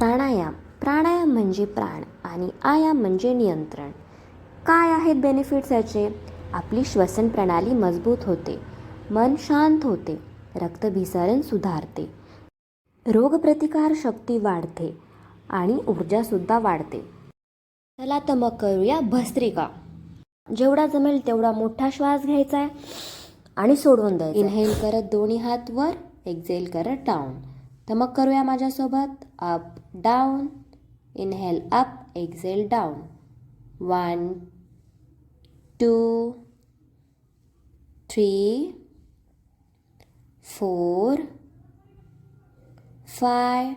प्राणायाम. प्राणायाम म्हणजे प्राण आणि आयाम म्हणजे नियंत्रण. काय आहेत बेनिफिट्स याचे? आपली श्वसन प्रणाली मजबूत होते. मन शांत होते. रक्तभिसरण सुधारते. रोगप्रतिकार शक्ती वाढते आणि ऊर्जासुद्धा वाढते. चला तर मग करूया भस्त्रिका. जेवढा जमेल तेवढा मोठा श्वास घ्यायचा आहे आणि सोडून द्यायचा इनहेल करत दोन्ही हात वर एक्झेल करत डाऊन तर मग करूया माझ्यासोबत. Up down inhale up exhale down one two three four five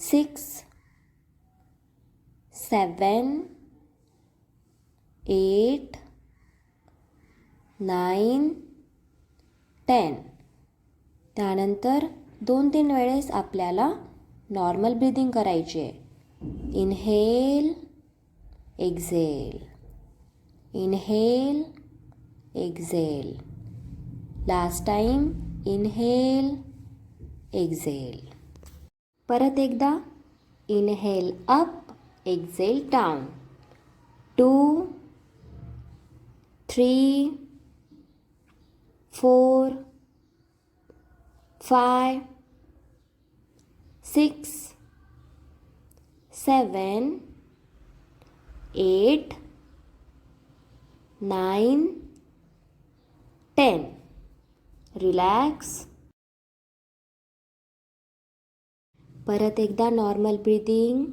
six seven eight nine ten त्यानंतर दोन तीन वेळेस आपल्याला नॉर्मल ब्रिदिंग करायची आहे. Inhale exhale inhale exhale last time inhale exhale परत एकदा inhale up exhale down two three four five six seven eight nine ten relax परत एकदा normal breathing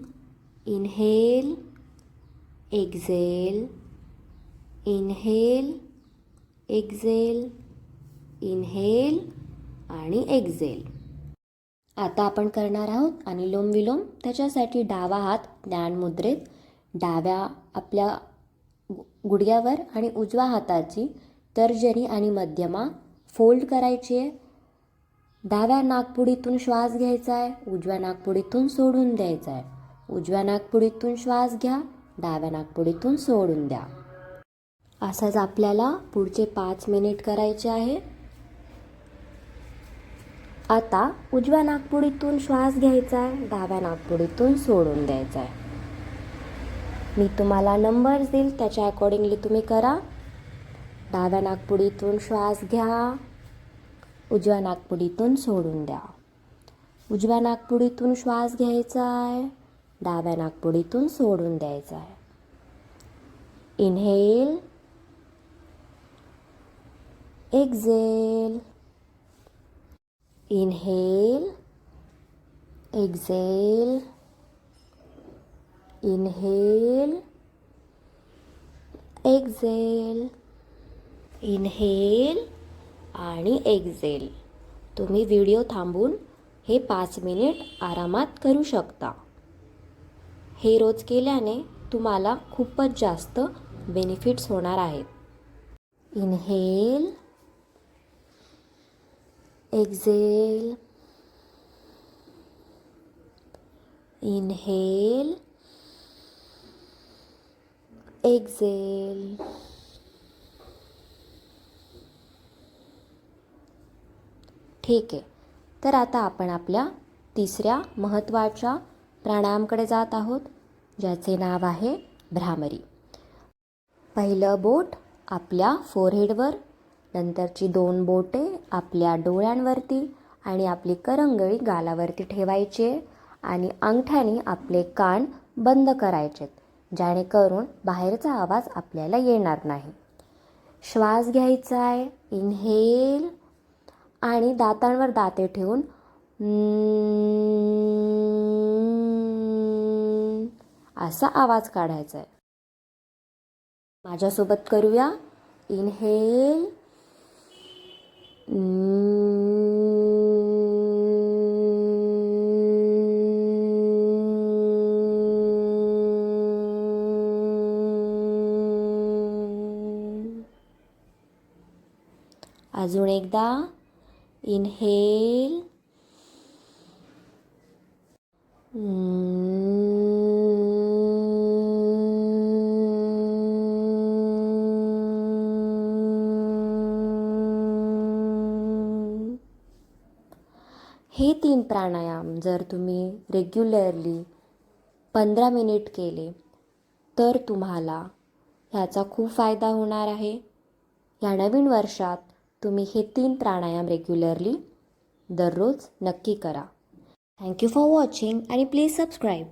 inhale exhale inhale exhale inhale आणि exhale आता आपण करणार आहोत अनुलोम विलोम त्याच्यासाठी डावा हात ज्ञानमुद्रेत डाव्या आपल्या गुडघ्यावर आणि उजव्या हाताची तर्जनी आणि मध्यमा फोल्ड करायची आहे. डाव्या नागपुडीतून श्वास घ्यायचा आहे उजव्या नागपुडीतून सोडून द्यायचा आहे. उजव्या नागपुडीतून श्वास घ्या डाव्या नागपुडीतून सोडून द्या. असंच आपल्याला पुढचे पाच मिनिट करायचे आहे. आता उजव्या नागपुडीतून श्वास घ्यायचा आहे डाव्या नागपुडीतून सोडून द्यायचा आहे. मी तुम्हाला नंबर्स देईल त्याच्या अकॉर्डिंगली तुम्ही करा. डाव्या नागपुडीतून श्वास घ्या. उजव्या नागपुडीतून सोडून द्या. उजव्या नागपुडीतून श्वास घ्यायचा आहे डाव्या नागपुडीतून सोडून द्यायचा आहे. Inhale exhale inhale exhale inhale exhale inhale आणि एक्झेल तुम्ही व्हिडिओ थांबून हे पाच मिनिट आरामात करू शकता. हे रोज केल्याने तुम्हाला खूपच जास्त बेनिफिट्स होणार आहेत. इनहेल एक्झेल इनहेल एक्झेल ठीक आहे. तर आता आपण आपल्या तिसऱ्या महत्त्वाच्या प्राणायामकडे जात आहोत ज्याचे नाव आहे भ्रामरी. पहिलं बोट आपल्या फोरहेडवर नंतरची दोन बोटे आपल्या डोळ्यांवरती आणि आपली करंगळी गालावरती ठेवायची आहे आणि अंगठ्याने आपले कान बंद करायचेत जेणेकरून बाहेरचा आवाज आपल्याला येणार नाही. श्वास घ्यायचा आहे. इनहेल आणि दातांवर दाते ठेवून असा आवाज काढायचा आहे. माझ्यासोबत करूया. इनहेल अजून एकदा. इनहेल हे तीन प्राणायाम जर तुम्ही रेग्युलरली पंधरा मिनिट केले तर तुम्हाला ह्याचा खूप फायदा होणार आहे. या नवीन वर्षात तुम्ही हे तीन प्राणायाम रेग्युलरली दररोज नक्की करा. थँक्यू फॉर वॉचिंग आणि प्लीज सबस्क्राईब